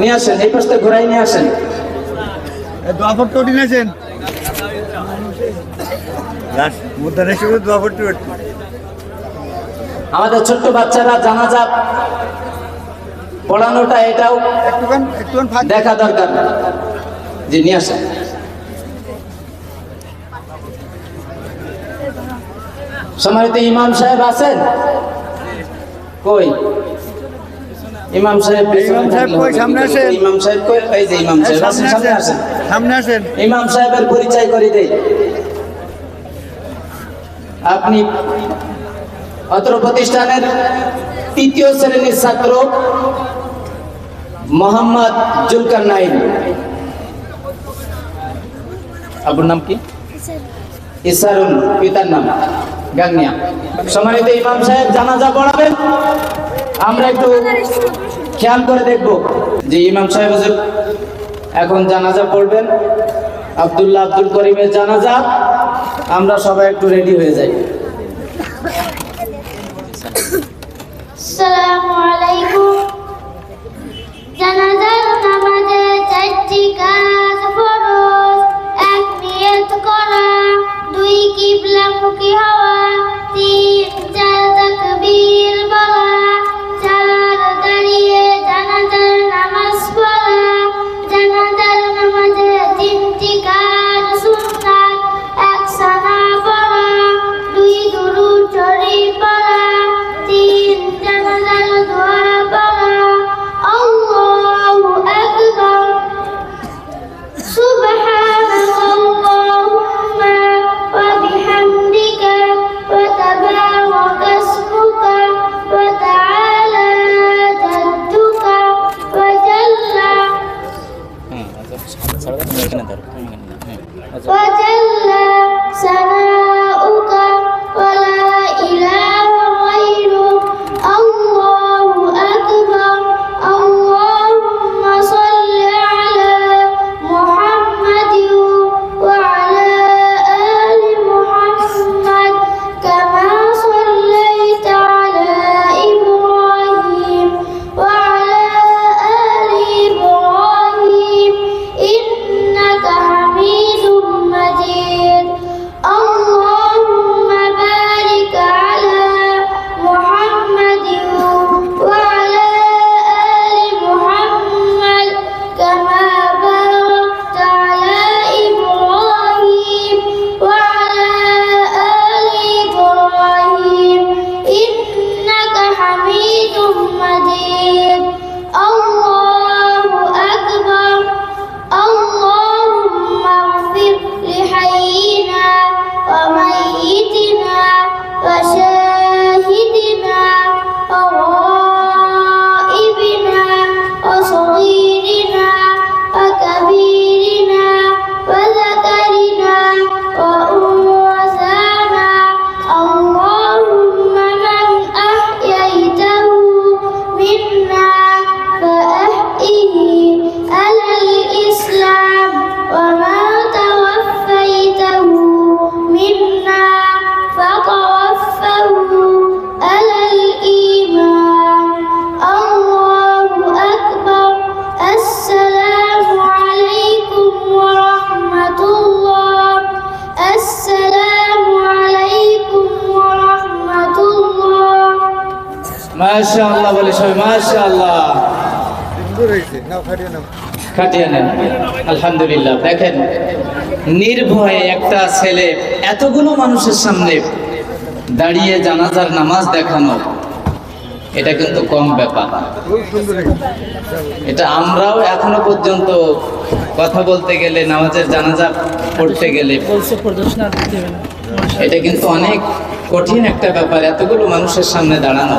নিয়ে আসেন এই পাশটা ঘোরাই নিয়ে আসেন। দোয়া উঠি ফটো আমাদের ছোট্ট বাচ্চারা জানাজা পড়ানোটা এটাও দেখা দরকার। জি নিয়ে আসেন। সম্মানিত ইমাম সাহেব আছেন? কই? ইমাম সাহেব ইমাম সাহেব কই? সামনে আসেন। ইমাম সাহেব কই? এই যে ইমাম সাহেব সামনে সামনে আসেন আসেন। সামনে আসেন। ইমাম সাহেবের পরিচয় করে দেই। আপনি অত্র প্রতিষ্ঠানের তৃতীয় শ্রেণির ছাত্র মোহাম্মদ জুলকার নাইন আপনার নাম কি? ইসারুল পিতার নাম গাংনিয়া সম্মানিত ইমাম সাহেব জানাজা পড়াবেন। আমরা একটু খেয়াল করে দেখব যে ইমাম সাহেব হুজুর এখন জানাজা পড়বেন, আবদুল্লাহ আব্দুল করিমের জানাজা, আমরা সবাই একটু রেডি হয়ে যাই। মাশাআল্লাহ, বলে সবাই মাশাআল্লাহ। আলহামদুলিল্লাহ, দেখেন, নির্ভয়ে একটা ছেলে এতগুলো মানুষের সামনে দাঁড়িয়ে জানাজার নামাজ দেখানো, এটা কিন্তু কম ব্যাপার। এটা আমরাও এখনও পর্যন্ত কথা বলতে গেলে, নামাজের জানাজা পড়তে গেলে, এটা কিন্তু অনেক কঠিন একটা ব্যাপার, এতগুলো মানুষের সামনে দাঁড়ানো।